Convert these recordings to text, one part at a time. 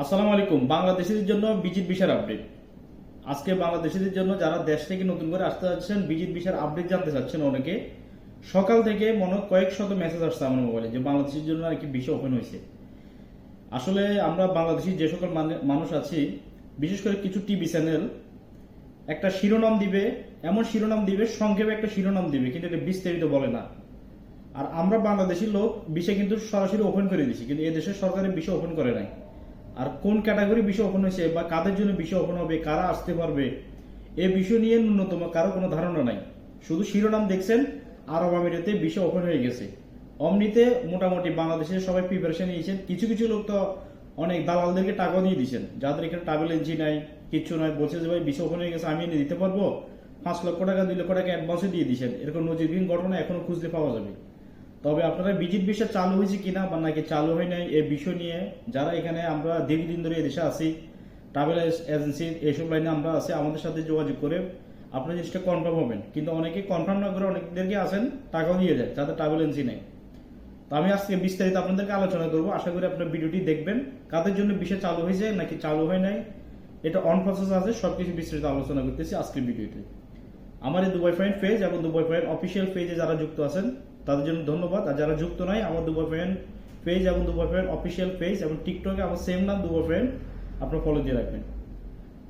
আসসালামু আলাইকুম। বাংলাদেশিদের জন্য বিজিত বিশার আপডেট আজকে বাংলাদেশিদের জন্য যারা দেশ থেকে নতুন করে আসতে যাচ্ছেন, বিজিত বিশার আপডেট জানতে চাচ্ছেন অনেকে। সকাল থেকে মনে কয়েক শত মেসেজ আসছে আমার মোবাইলে যে বাংলাদেশের জন্য আর কি বিষয় ওপেন হয়েছে। আসলে আমরা বাংলাদেশি যে সকল মানে- মানুষ আছি, বিশেষ করে কিছু টিভি চ্যানেল একটা শিরোনাম দিবে, এমন শিরোনাম দিবে, সংক্ষেপে একটা শিরোনাম দিবে, কিন্তু এটা বিস্তারিত বলে না। আর আমরা বাংলাদেশি লোক, বিষয় কিন্তু সরাসরি ওপেন করে দিছি, কিন্তু এদেশের সরকারের বিষয় ওপেন করে নাই। আর কোন ক্যাটাগরি বিষয় ওপেন হয়েছে বা কাদের জন্য বিষয় ওপেন হবে, কারা আসতে পারবে, এ বিষয় নিয়ে ন্যূনতম কারও কোনো ধারণা নাই। শুধু শিরোনাম দেখছেন, আরব আমিরাতে বিষয় ওপেন হয়ে গেছে। অমনিতে মোটামুটি বাংলাদেশের সবাই প্রিপারেশন নিয়েছেন। কিছু কিছু লোক তো অনেক দালালদেরকে টাকা দিয়ে দিয়েছেন। যাদের এখানে ট্রাভেল এজেন্সি নাই, কিচ্ছু নাই, বলছে যে, ভাই, বিষয় ওপেন হয়ে গেছে, আমি এনে দিতে পারব? পাঁচ লক্ষ টাকা, দুই লক্ষ টাকা অ্যাডভান্সে দিয়ে দিয়েছেন। এরকম নজিরবিহীন ঘটনা এখনও খুঁজলে পাওয়া যাবে। তবে আপনারা বিজিত বিষয় চালু হয়েছে কিনা বা নাকি চালু হয় নাই এই বিষয় নিয়ে যারা এখানে আমরা দীর্ঘদিন ধরে এদেশে আছি ট্রাভেল এজেন্সি এইসব লাইনে আমরা আছি, আমাদের সাথে যোগাযোগ করে আপনার জিনিসটা কনফার্ম হবেন। কিন্তু অনেকে কনফার্ম না করে অনেকদেরকে আসেন, টাকাও দিয়ে যায় যাদের ট্রাভেল এজেন্সি নেই। তো আমি আজকে বিস্তারিত আপনাদেরকে আলোচনা করব, আশা করি আপনার ভিডিওটি দেখবেন। কাদের জন্য বিষয় চালু হয়েছে, নাকি চালু হয় নাই, এটা অন প্রসেস আছে, সবকিছু বিস্তারিত আলোচনা করতেছি আজকের ভিডিওতে। আমার এই দুবাই ফ্রেন্ড পেজ এবং দুবাই ফ্রেন্ড অফিসিয়াল পেজে যারা যুক্ত আছেন তাদের জন্য ধন্যবাদ। আর যারা যুক্ত নাই আমার দুবার ফ্রেন্ড পেজ এবং দুবার ফ্রেন্ড অফিসিয়াল পেজ এবং টিকটকে আমার সেম নাম, দুবার ফ্রেন্ড আপনার ফলো দিয়ে রাখবেন।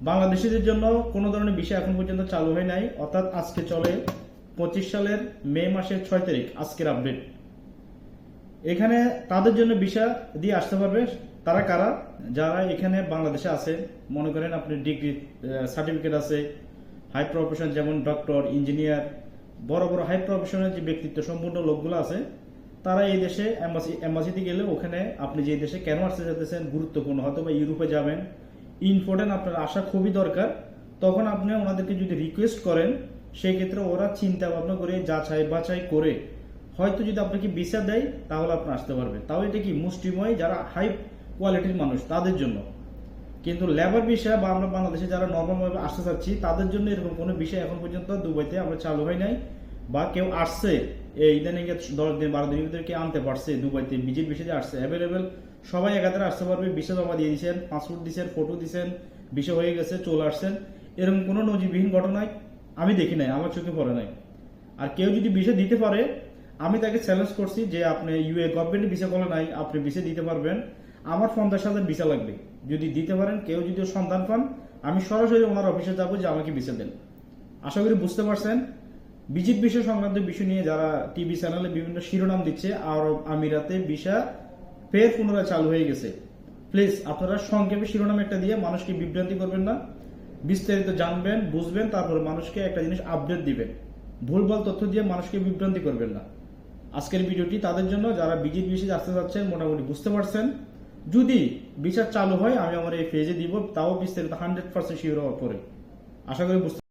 বাংলাদেশিদের জন্য কোনো ধরনের বিষয় এখন পর্যন্ত চালু হয় নাই, অর্থাৎ আজকে চলে পঁচিশ সালের মে মাসের ছয় তারিখ, আজকের আপডেট এখানে তাদের জন্য ভিসা দিয়ে আসতে পারবে, তারা কারা? যারা এখানে বাংলাদেশে আছে, মনে করেন আপনি ডিগ্রি সার্টিফিকেট আছে হাই প্রফেশন যেমন ডক্টর ইঞ্জিনিয়ার বড় বড় হাই প্রফেশনের যে ব্যক্তিত্ব সম্পূর্ণ লোকগুলো আছে, তারা এই দেশে এম্বাসি এম্বাসিতে গেলে ওখানে আপনি যে দেশে কেন আসতে চাইতেছেন গুরুত্বপূর্ণ, হয়তো বা ইউরোপে যাবেন ইম্পর্টেন্ট আপনার আসা খুবই দরকার। তখন আপনি ওনাদেরকে যদি রিকোয়েস্ট করেন সেই ক্ষেত্রে ওরা চিন্তা ভাবনা করে যাচাই বাছাই করে, হয়তো যদি আপনাকে ভিসা দেয়, তাহলে আপনি আসতে পারবেন। তাও এটা কি মুষ্টিময় যারা হাই কোয়ালিটির মানুষ, তাদের জন্য? কিন্তু লেবার বিষয় বা আমরা বাংলাদেশে যারা নর্মালভাবে আসতে চাচ্ছি, তাদের জন্য এরকম কোনো বিষয় এখন পর্যন্ত দুবাইতে আমরা চালু হয় নাই বা কেউ আসছে ইদানিং দশ দিন বারো দিনের ভিতরে কেউ আনতে পারছে, দুবাইতে বিজেপি বিষয়ে আসছে অ্যাভেলেবেল সবাই একাধারে আসতে পারবে বিষয় জমা দিয়ে দিয়েছেন পাসপোর্ট দিয়েছেন ফটো দিয়েছেন বিষয় হয়ে গেছে, চলে আসছেন, এরকম কোনো নজিরবিহীন ঘটনায় আমি দেখি নাই, আমার চোখে পড়ে নাই। আর কেউ যদি বিষয় দিতে পারে, আমি তাকে চ্যালেঞ্জ করছি যে আপনি ইউএ গভর্নমেন্ট ভিসা বলে নাই, আপনি ভিসা দিতে পারবেন আমার পঞ্চাশ হাজার ভিসা লাগবে। যদি দিতে পারেন, কেউ যদি সন্ধান পান, আমি সরাসরি ওনার অফিসে যাব, যে আমাকে ভিসা দেন। আশা করি বুঝতে পারছেন। বিজিত বিষয় সংক্রান্ত বিষয় নিয়ে যারা টিভি চ্যানেলে বিভিন্ন শিরোনাম দিচ্ছে, আরব আমিরাতে ভিসা ফের পুনরায় চালু হয়ে গেছে। প্লিজ আপনারা সংক্ষেপে শিরোনাম একটা দিয়ে মানুষকে বিভ্রান্তি করবেন না। বিস্তারিত জানবেন, বুঝবেন, তারপর মানুষকে একটা জিনিস আপডেট দিবেন। ভুলভাল তথ্য দিয়ে মানুষকে বিভ্রান্তি করবেন না। আজকের ভিডিওটি তাদের জন্য। যারা বিজিত বিষয়ে আসতে যাচ্ছেন, মোটামুটি বুঝতে পারছেন। যদি বিচার চালু হয়, আমি আমার এই পেজে দিব, তাও বিস্তারিত হান্ড্রেড পার্সেন্ট শিওর হওয়ার পরে। আশা করি বুঝতে